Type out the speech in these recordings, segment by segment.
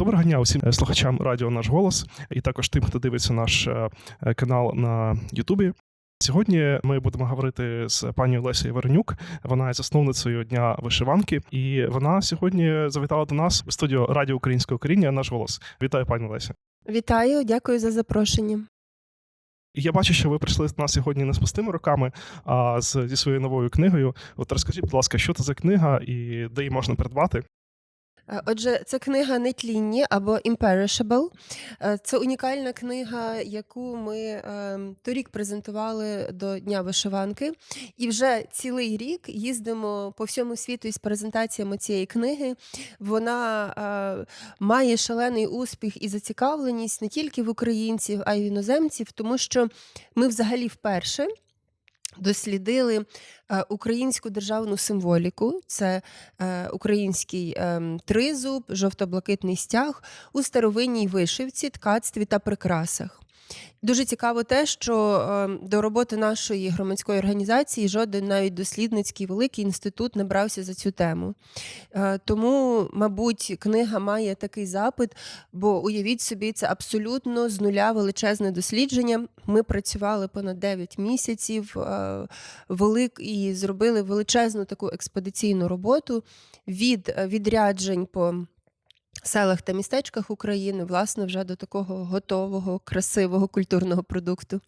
Доброго дня усім е, слухачам радіо Наш голос і також тим, хто дивиться наш е, е, канал на Ютубі. Сьогодні ми будемо говорити з пані Олесією Вернюк. Вона є засновницею дня вишиванки, і вона сьогодні завітала до нас у студію Радіо Українського коріння. Наш голос. Вітаю, пані Олеся. Вітаю, дякую за запрошення. Я бачу, що ви прийшли до нас сьогодні не з пустими руками, а з, зі своєю новою книгою. От розкажіть, будь ласка, що це за книга і де її можна придбати? Е, Отже, це книга Нетлінні або Imperishable. Е, Це унікальна книга, яку ми е, торік презентували до Дня вишиванки. І вже цілий рік їздимо по всьому світу із презентаціями цієї книги. Вона е, має шалений успіх і зацікавленість не тільки в українців, а й в іноземців, тому що ми взагалі вперше. Дослідили е, українську державну символіку, це е, український е, тризуб, жовто-блакитний стяг у старовинній вишивці, ткацтві та прикрасах. Дуже цікаво те, що е, до роботи нашої громадської організації жоден навіть дослідницький великий інститут не брався за цю тему. Е, тому, мабуть, книга має такий запит, бо уявіть собі, це абсолютно з нуля величезне дослідження. Ми працювали понад 9 місяців е, велик і зробили величезну таку експедиційну роботу від е, відряджень по селах та містечках України, власне, вже до такого готового, красивого культурного продукту.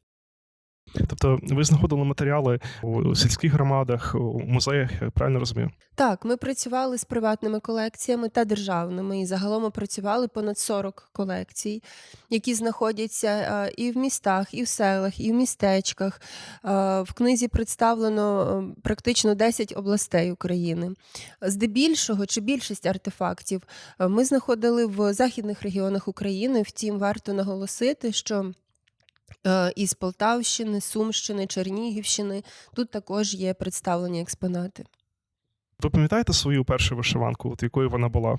Тобто, ви знаходили матеріали у сільських громадах, у музеях, я правильно розумію? Так, ми працювали з приватними колекціями та державними, і загалом опрацювали понад 40 колекцій, які знаходяться е, і в містах, і в селах, і в містечках. Е, В книзі представлено е, практично 10 областей України. Здебільшого чи більшість артефактів е, ми знаходили в західних регіонах України. Втім, варто наголосити, що із Полтавщини, Сумщини, Чернігівщини тут також є представлені експонати. Ви пам'ятаєте свою першу вишиванку, от якою вона була?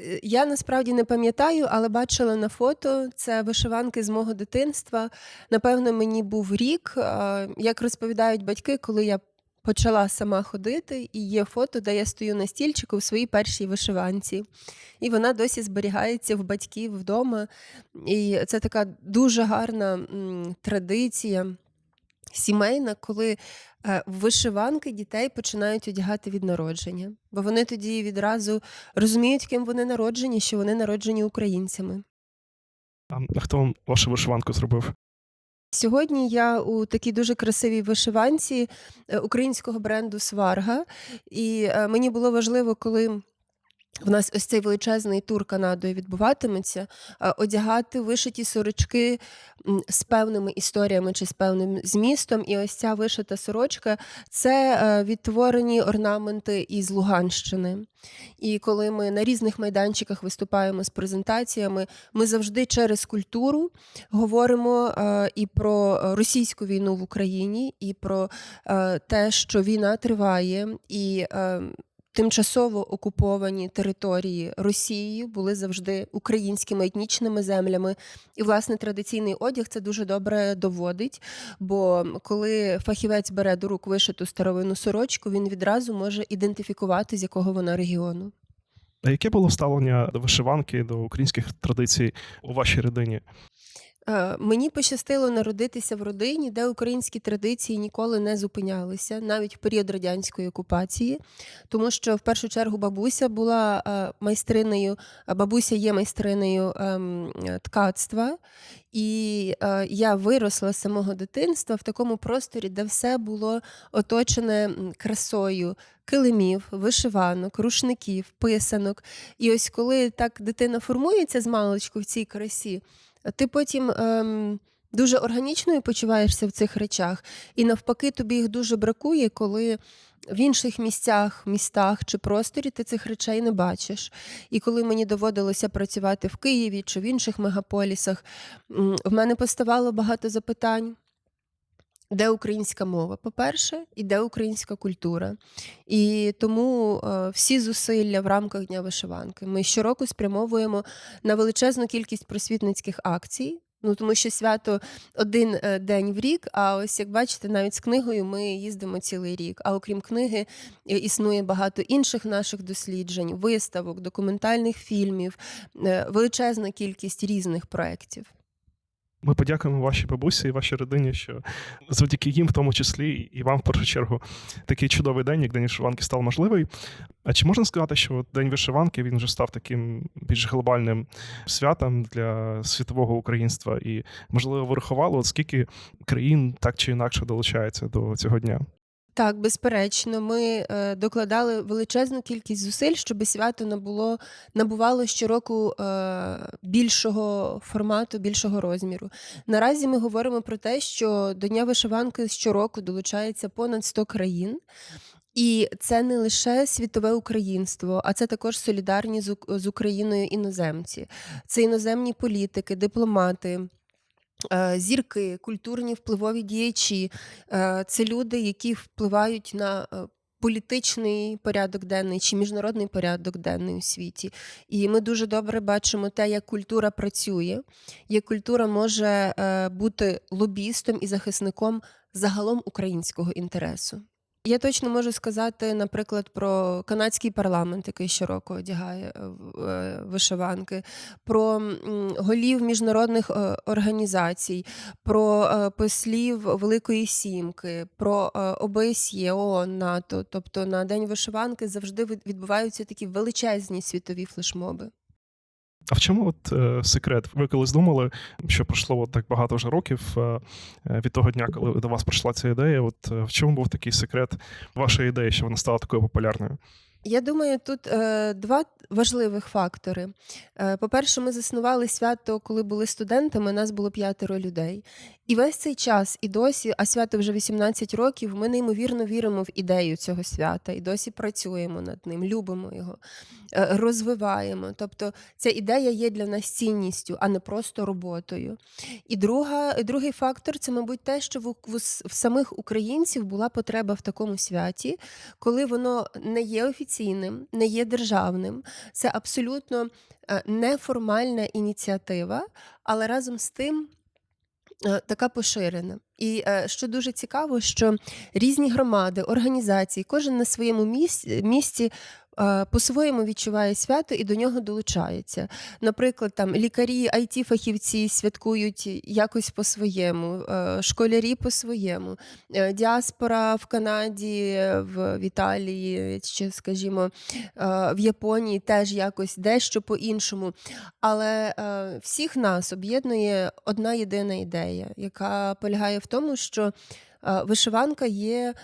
Е, Я насправді не пам'ятаю, але бачила на фото це вишиванки з мого дитинства. Напевно, мені був рік. Е, Як розповідають батьки, коли я почала сама ходити, і є фото, де я стою на стільчику в своїй першій вишиванці. І вона досі зберігається в батьків вдома. І це така дуже гарна традиція. Сімейна, коли е, вишиванки дітей починають одягати від народження, бо вони тоді відразу розуміють, ким вони народжені, що вони народжені українцями. А хто вам вашу вишиванку зробив? Сьогодні я у такій дуже красивій вишиванці е, українського бренду Сварга, і е, мені було важливо, коли. В нас ось цей величезний тур Канадою відбуватиметься, е, одягати вишиті сорочки з певними історіями чи з певним змістом. І ось ця вишита сорочка це е, відтворені орнаменти із Луганщини. І коли ми на різних майданчиках виступаємо з презентаціями, ми завжди через культуру говоримо е, і про російську війну в Україні, і про те, що війна триває, і тимчасово окуповані території Росією були завжди українськими етнічними землями. І, власне, традиційний одяг це дуже добре доводить. Бо коли фахівець бере до рук вишиту старовинну сорочку, він відразу може ідентифікувати, з якого вона регіону. А яке було ставлення до вишиванки, до українських традицій у вашій родині? Е, Мені пощастило народитися в родині, де українські традиції ніколи не зупинялися, навіть в період радянської окупації, тому що в першу чергу бабуся була е, майстринею, а бабуся є майстринею ем, ткацтва. І е, я виросла з самого дитинства в такому просторі, де все було оточене красою килимів, вишиванок, рушників, писанок. І ось коли так дитина формується з маличку в цій красі, ти потім ем, дуже органічною почуваєшся в цих речах, і навпаки, тобі їх дуже бракує, коли в інших місцях, містах чи просторі ти цих речей не бачиш. І коли мені доводилося працювати в Києві чи в інших мегаполісах, в мене поставало багато запитань. Де українська мова, по-перше, і де українська культура. І тому е, всі зусилля в рамках Дня вишиванки ми щороку спрямовуємо на величезну кількість просвітницьких акцій. Ну тому що свято один е, день в рік. А ось як бачите, навіть з книгою ми їздимо цілий рік. А окрім книги, е, існує багато інших наших досліджень, виставок, документальних фільмів, величезна кількість різних проєктів. Ми подякуємо вашій бабусі і вашій родині, що завдяки їм, в тому числі, і вам в першу чергу, такий чудовий день, як День вишиванки, став можливий. А чи можна сказати, що День вишиванки він вже став таким більш глобальним святом для світового українства? І, можливо, врахувало, от скільки країн так чи інакше долучається до цього дня? Так, безперечно, ми е, докладали величезну кількість зусиль, щоб свято набуло, набувало щороку е, більшого формату, більшого розміру. Наразі ми говоримо про те, що до Дня вишиванки щороку долучається понад 100 країн. І це не лише світове українство, а це також солідарні з, Україною іноземці. Це іноземні політики, дипломати, зірки, культурні впливові діячі. Е, Це люди, які впливають на е, політичний порядок денний чи міжнародний порядок денний у світі. І ми дуже добре бачимо те, як культура працює, як культура може е, бути лобістом і захисником загалом українського інтересу. Я точно можу сказати, наприклад, про канадський парламент, який щороку одягає е, е, вишиванки, про голів міжнародних е, організацій, про послів Великої Сімки, про ОБСЄ, ООН, НАТО. Тобто на День вишиванки завжди відбуваються такі величезні світові флешмоби. А в чому от е, секрет? Ви колись думали, що пройшло от так багато вже років е, від того дня, коли до вас прийшла ця ідея? От е, в чому був такий секрет вашої ідеї, що вона стала такою популярною? Я думаю, тут е, два важливих фактори. Е, по-перше, ми заснували свято, коли були студентами, нас було п'ятеро людей. І весь цей час, і досі, а свято вже 18 років, ми неймовірно віримо в ідею цього свята і досі працюємо над ним, любимо його, е, розвиваємо. Тобто ця ідея є для нас цінністю, а не просто роботою. І друга, другий фактор це, мабуть, те, що в, в, в самих українців була потреба в такому святі, коли воно не є офіційним, не є державним. Це абсолютно е, неформальна ініціатива, але разом з тим. е, Така поширена. І е, що дуже цікаво, що різні громади, організації, кожен на своєму місці, по-своєму відчуває свято і до нього долучається. Наприклад, там лікарі, it фахівці святкують якось по-своєму, е, школярі по-своєму, е, діаспора в Канаді, е, в Італії чи, скажімо, е, в Японії теж якось дещо по-іншому. Але е, всіх нас об'єднує одна єдина ідея, яка полягає в тому, що е, вишиванка є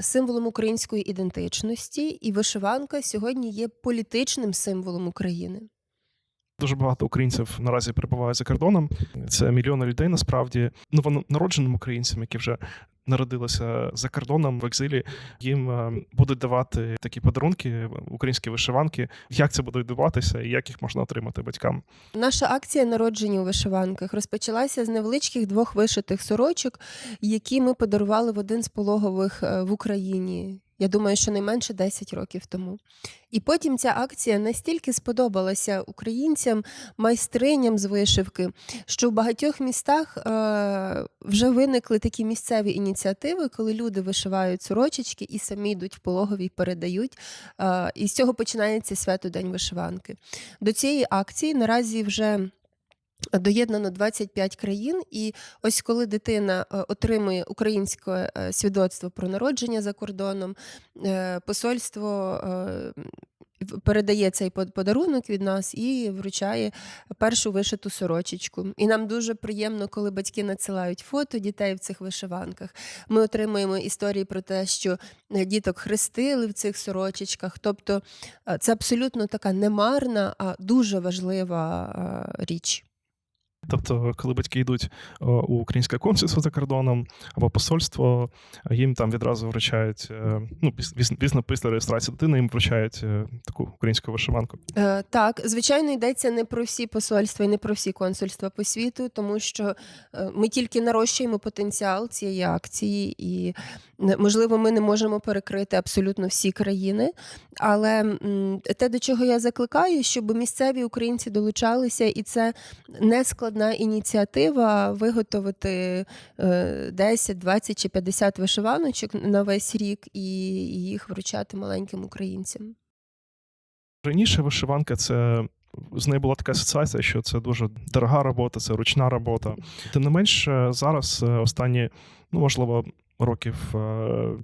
символом української ідентичності, і вишиванка сьогодні є політичним символом України. Дуже багато українців наразі перебувають за кордоном. Це мільйони людей насправді ну, народженим українцям, які вже народилися за кордоном в екзилі. Їм е, будуть давати такі подарунки, українські вишиванки. Як це буде відбуватися і як їх можна отримати батькам? Наша акція народження у вишиванках розпочалася з невеличких двох вишитих сорочок, які ми подарували в один з пологових е, в Україні. Я думаю, що найменше 10 років тому. І потім ця акція настільки сподобалася українцям, майстриням з вишивки, що в багатьох містах е, вже виникли такі місцеві ініціативи, коли люди вишивають сорочечки і самі йдуть в пологові і передають. Е, і з цього починається свято День вишиванки. До цієї акції наразі вже. Доєднано 25 країн, і ось коли дитина е, отримує українське е, свідоцтво про народження за кордоном, е, посольство передає цей под- подарунок від нас і вручає першу вишиту сорочечку. І нам дуже приємно, коли батьки надсилають фото дітей в цих вишиванках. Ми отримуємо історії про те, що діток хрестили в цих сорочечках. Тобто це абсолютно така немарна, а дуже важлива річ. Тобто, коли батьки йдуть у українське консульство за кордоном або посольство, їм там відразу вручають, е, ну, піс- після, реєстрації дитини їм вручають е, таку українську вишиванку. Е, Так, звичайно, йдеться не про всі посольства і не про всі консульства по світу, тому що е, ми тільки нарощуємо потенціал цієї акції, і можливо, ми не можемо перекрити абсолютно всі країни. Але те, до чого я закликаю, щоб місцеві українці долучалися, і це не складна одна ініціатива виготовити е, 10, 20 чи 50 вишиваночок на весь рік і їх вручати маленьким українцям. Раніше вишиванка це. З нею була така асоціація, що це дуже дорога робота, це ручна робота. Тим не менш, е, зараз е, останні, ну можливо, років е,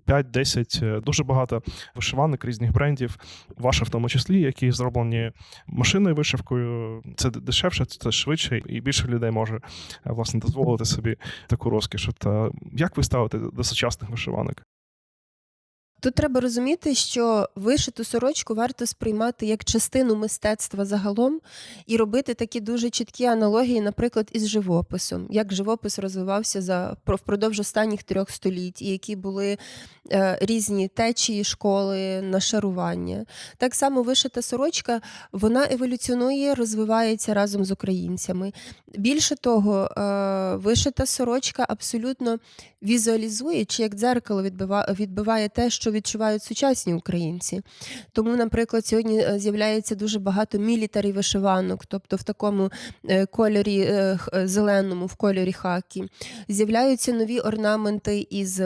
5-10, е, дуже багато вишиванок різних брендів, ваші в тому числі, які зроблені машинною вишивкою. Це дешевше, це швидше, і більше людей може е, власне дозволити собі таку розкіш. Е, як ви ставите до сучасних вишиванок? Тут треба розуміти, що вишиту сорочку варто сприймати як частину мистецтва загалом і робити такі дуже чіткі аналогії, наприклад, із живописом, як живопис розвивався за про- впродовж останніх трьох століть, і які були е, різні течії школи, нашарування. Так само вишита сорочка вона еволюціонує, розвивається разом з українцями. Більше того, е, вишита сорочка абсолютно візуалізує чи як дзеркало відбива- відбиває те, що відчувають сучасні українці. Тому, наприклад, сьогодні е, з'являється дуже багато мілітарі вишиванок, тобто в такому е, кольорі е, зеленому, в кольорі хакі. З'являються нові орнаменти із.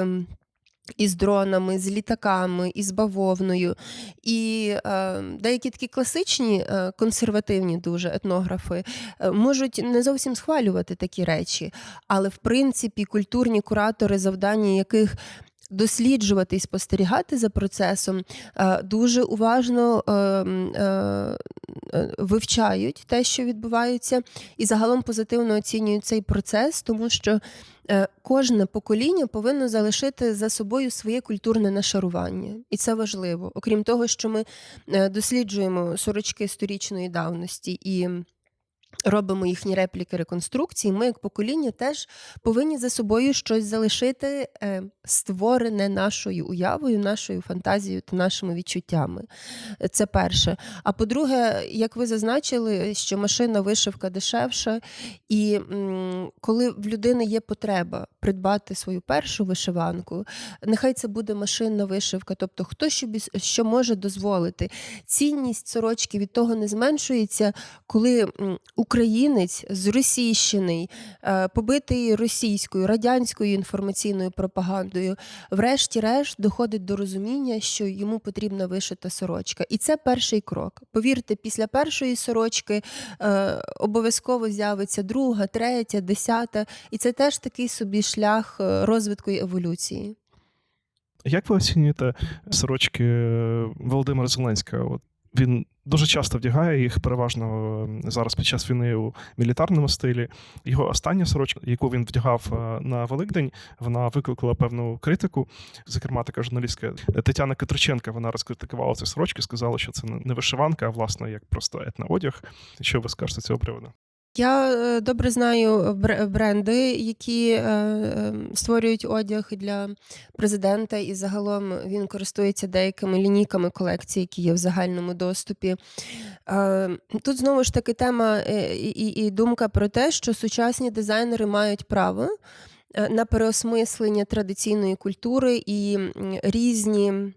Із дронами, з літаками, із бавовною. І е, деякі такі класичні, е, консервативні дуже етнографи е, можуть не зовсім схвалювати такі речі, але в принципі культурні куратори, завдання яких досліджувати і спостерігати за процесом, е, дуже уважно е, е, вивчають те, що відбувається, і загалом позитивно оцінюють цей процес, тому що кожне покоління повинно залишити за собою своє культурне нашарування, і це важливо. Окрім того, що ми досліджуємо сорочки сторічної давності і. Робимо їхні репліки реконструкції. Ми, як покоління, теж повинні за собою щось залишити, е, створене нашою уявою, нашою фантазією та нашими відчуттями. Це перше. А по-друге, як ви зазначили, що машина вишивка дешевша, і коли в людини є потреба придбати свою першу вишиванку, нехай це буде машинна вишивка, тобто хто с- що може дозволити. Цінність сорочки від того не зменшується, коли українець зросійщений, е, побитий російською, радянською інформаційною пропагандою, врешті-решт доходить до розуміння, що йому потрібна вишита сорочка. І це перший крок. Повірте, після першої сорочки е, обов'язково з'явиться друга, третя, десята, і це теж такий собі шлях е, розвитку і еволюції. Як ви оцінюєте сорочки Володимира Зеленського? Він дуже часто вдягає їх, переважно е, зараз під час війни у мілітарному стилі. Його остання сорочка, яку він вдягав е, на Великдень, вона викликала певну критику. Зокрема, така журналістка Тетяна Катриченка вона розкритикувала цю сорочку, сказала, що це не вишиванка, а власне як просто етноодяг. Що ви скажете цього приводу? Я е, добре знаю бренди, які е, е, створюють одяг для президента, і загалом він користується деякими лінійками колекцій, які є в загальному доступі. Е, Тут знову ж таки тема е, і, думка про те, що сучасні дизайнери мають право на переосмислення традиційної культури і різні.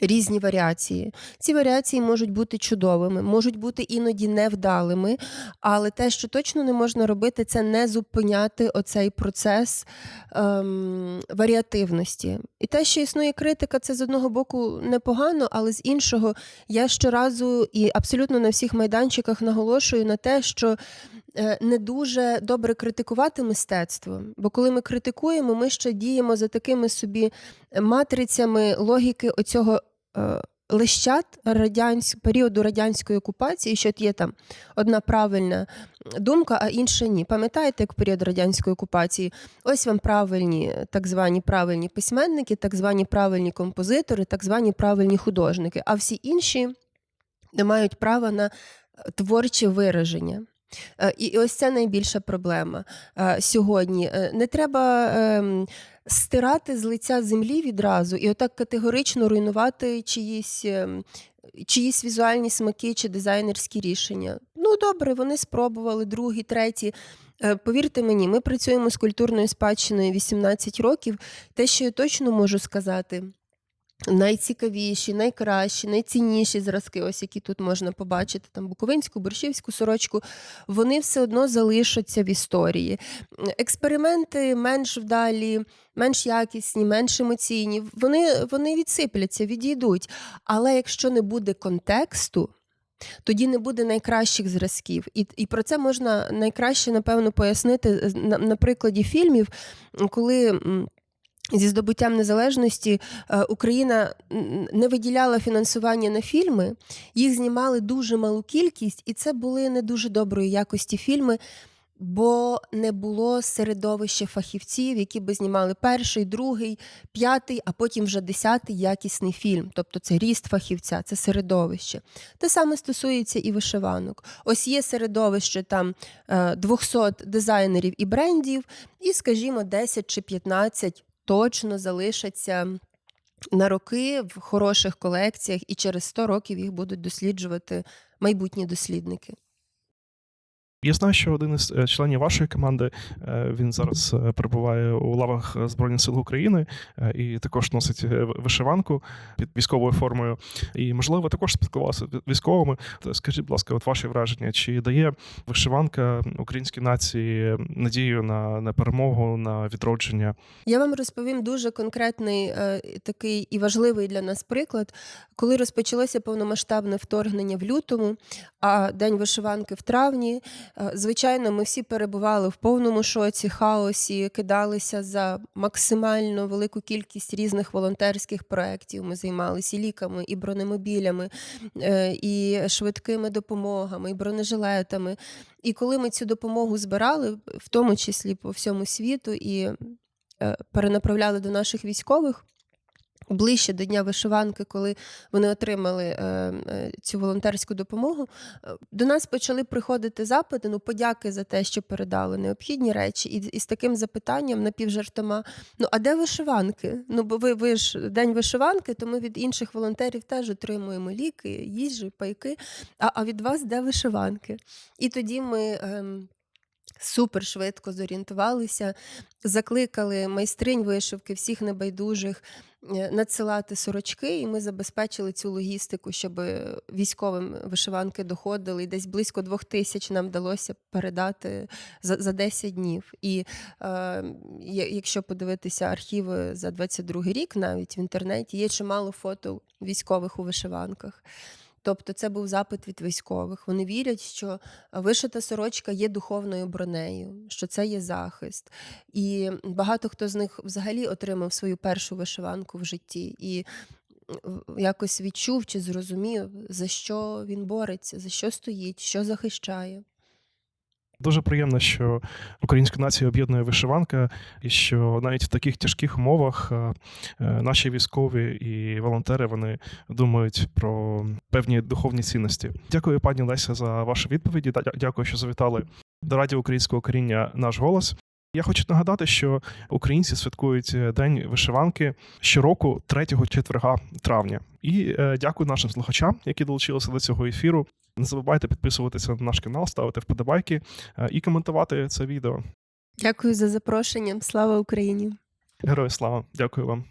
Різні варіації. Ці варіації можуть бути чудовими, можуть бути іноді невдалими, але те, що точно не можна робити, це не зупиняти оцей процес ем, варіативності. І те, що існує критика, це з одного боку непогано, але з іншого я щоразу і абсолютно на всіх майданчиках наголошую на те, що не дуже добре критикувати мистецтво. Бо коли ми критикуємо, ми ще діємо за такими собі матрицями логіки оцього. е, Лищат радянсь... періоду радянської окупації, що є там одна правильна думка, а інша ні. Пам'ятаєте, як період радянської окупації? Ось вам правильні, так звані правильні письменники, так звані правильні композитори, так звані правильні художники, а всі інші не мають права на е, творче вираження. Е, І ось це найбільша проблема е, сьогодні. Е, Не треба ем, стирати з лиця землі відразу і отак категорично руйнувати чиїсь. ем, Чиїсь візуальні смаки чи дизайнерські рішення. Ну добре, вони спробували, другі, треті. Повірте мені, ми працюємо з культурною спадщиною 18 років. Те, що я точно можу сказати, найцікавіші, найкращі, найцінніші зразки, ось які тут можна побачити, там Буковинську, борщівську сорочку, вони все одно залишаться в історії. Експерименти менш вдалі, менш якісні, менш емоційні, вони, вони відсипляться, відійдуть. Але якщо не буде контексту, тоді не буде найкращих зразків. І, і про це можна найкраще, напевно, пояснити на, на прикладі фільмів, коли. Зі здобуттям незалежності е, Україна не виділяла фінансування на фільми, їх знімали дуже малу кількість, і це були не дуже доброї якості фільми, бо не було середовища фахівців, які би знімали перший, другий, п'ятий, а потім вже десятий якісний фільм. Тобто це ріст фахівця, це середовище. Те саме стосується і вишиванок. Ось є середовище там е, 200 дизайнерів і брендів, і, скажімо, 10 чи 15 точно залишаться на роки в хороших колекціях, і через 100 років їх будуть досліджувати майбутні дослідники. Я знаю, що один із е, членів вашої команди е, він зараз е, перебуває у лавах Збройних сил України і також носить вишиванку під військовою формою. І можливо, ви також спілкувалися з військовими. Скажіть, будь ласка, от ваші враження, чи дає вишиванка українській нації надію на, на перемогу, на відродження? Я вам розповім дуже конкретний такий і важливий для нас приклад. Коли розпочалося повномасштабне вторгнення в лютому, а День вишиванки в травні, звичайно, ми всі перебували в повному шоці, хаосі, кидалися за максимально велику кількість різних волонтерських проєктів. Ми займалися і ліками, і бронемобілями, е, і швидкими допомогами, і бронежилетами. І коли ми цю допомогу збирали, в тому числі по всьому світу, і е, перенаправляли до наших військових. Ближче до Дня вишиванки, коли вони отримали е, е, цю волонтерську допомогу, е, до нас почали приходити запити, ну, подяки за те, що передали необхідні речі, і, і з таким запитанням напівжартома: ну а де вишиванки? Ну, бо ви, ви ж день вишиванки, то ми від інших волонтерів теж отримуємо ліки, їжі, пайки. А, а від вас де вишиванки? І тоді ми. ем, Супер швидко зорієнтувалися, закликали майстринь вишивки, всіх небайдужих е, надсилати сорочки, і ми забезпечили цю логістику, щоб військовим вишиванки доходили. І десь близько двох тисяч нам вдалося передати за, за 10 днів. І е, якщо подивитися архіви за 22 рік, навіть в інтернеті є чимало фото військових у вишиванках. Тобто це був запит від військових. Вони вірять, що вишита сорочка є духовною бронею, що це є захист. І багато хто з них взагалі отримав свою першу вишиванку в житті і якось відчув чи зрозумів, за що він бореться, за що стоїть, що захищає. Дуже приємно, що українську націю об'єднує вишиванка, і що навіть в таких тяжких умовах е, е, наші військові і волонтери вони думають про певні духовні цінності. Дякую, пані Леся, за ваші відповіді. Дякую, що завітали до радіо українського коріння наш голос. Я хочу нагадати, що українці святкують е, День вишиванки щороку 3 четверга травня. І е, дякую нашим слухачам, які долучилися до цього ефіру. Не забувайте підписуватися на наш канал, ставити вподобайки е, і коментувати це відео. Дякую за запрошення. Слава Україні! Герої слава! Дякую вам.